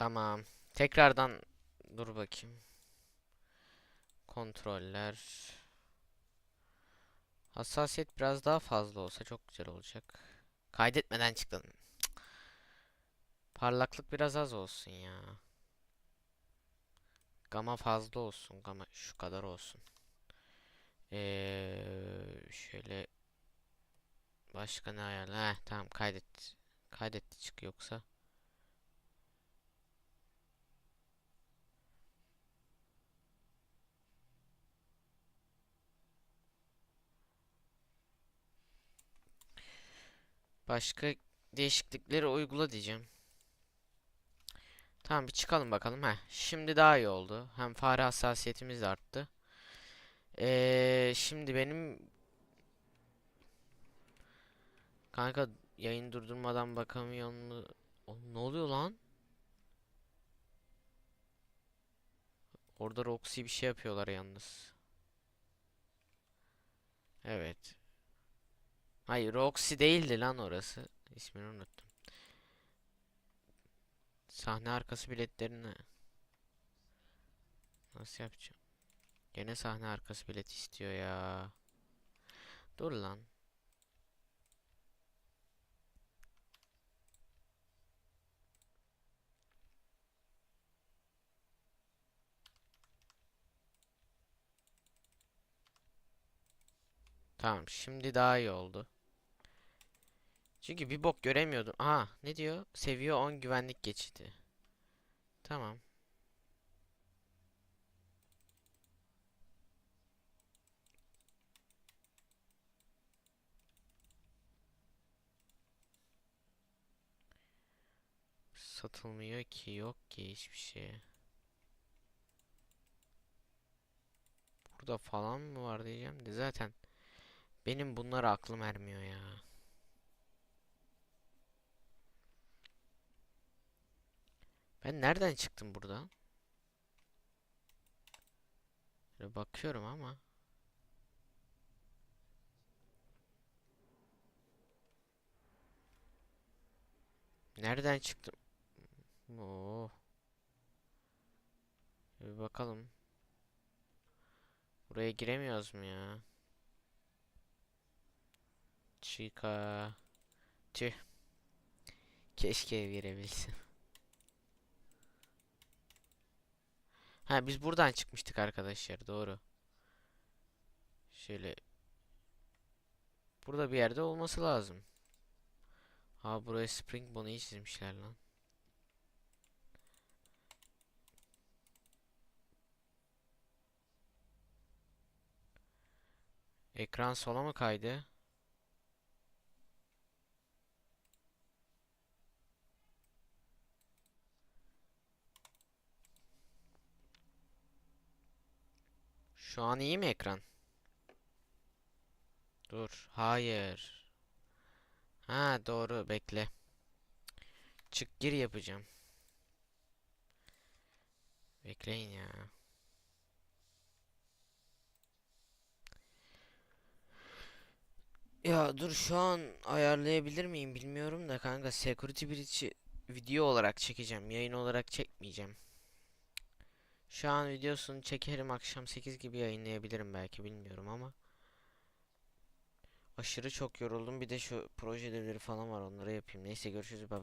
Tamam. Tekrardan dur bakayım. Kontroller. Hassasiyet biraz daha fazla olsa çok güzel olacak. Kaydetmeden çıktın. Parlaklık biraz az olsun ya. Gama fazla olsun. Gama şu kadar olsun. Ee, şöyle başka ne ayarla? Heh, tamam kaydet. Kaydetti çık yoksa. Başka değişiklikleri uygula diyeceğim. Tamam bir çıkalım bakalım. Heh, şimdi daha iyi oldu. Hem fare hassasiyetimiz arttı. Ee, şimdi benim kanka yayın durdurmadan bakamıyor mu? Ne oluyor lan? Orada Roxy bir şey yapıyorlar yalnız. Evet. Hayır Roxy değildi lan orası. İsmini unuttum. Sahne arkası biletlerini nasıl yapacağım? Gene sahne arkası bilet istiyor ya. Dur lan. Tamam, şimdi daha iyi oldu. Çünkü bir bok göremiyordum. Aha, ne diyor? Seviye 10 güvenlik geçidi. Tamam. Satılmıyor ki, yok ki hiçbir şey. Burada falan mı var diyeceğim de zaten benim bunlara aklım ermiyor ya. Ben nereden çıktım buradan? Şöyle bakıyorum ama. Nereden çıktım? Oo. Bir bakalım. Buraya giremiyoruz mu ya? Chica. Tüh. Keşke girebilsem. Ha biz buradan çıkmıştık arkadaşlar doğru. Şöyle. Burada bir yerde olması lazım. Ha buraya Spring Bonnie'yi çizmişler lan. Ekran sola mı kaydı? Şu an iyi mi ekran? Dur. Hayır. Ha doğru bekle. Çık gir yapacağım. Bekleyin ya. Ya dur şu an ayarlayabilir miyim bilmiyorum da kanka Security Breach'i video olarak çekeceğim. Yayın olarak çekmeyeceğim. Şu an videosunu çekerim akşam 8 gibi yayınlayabilirim belki bilmiyorum ama. Aşırı çok yoruldum bir de şu proje ödevleri falan var onları yapayım. Neyse görüşürüz bye.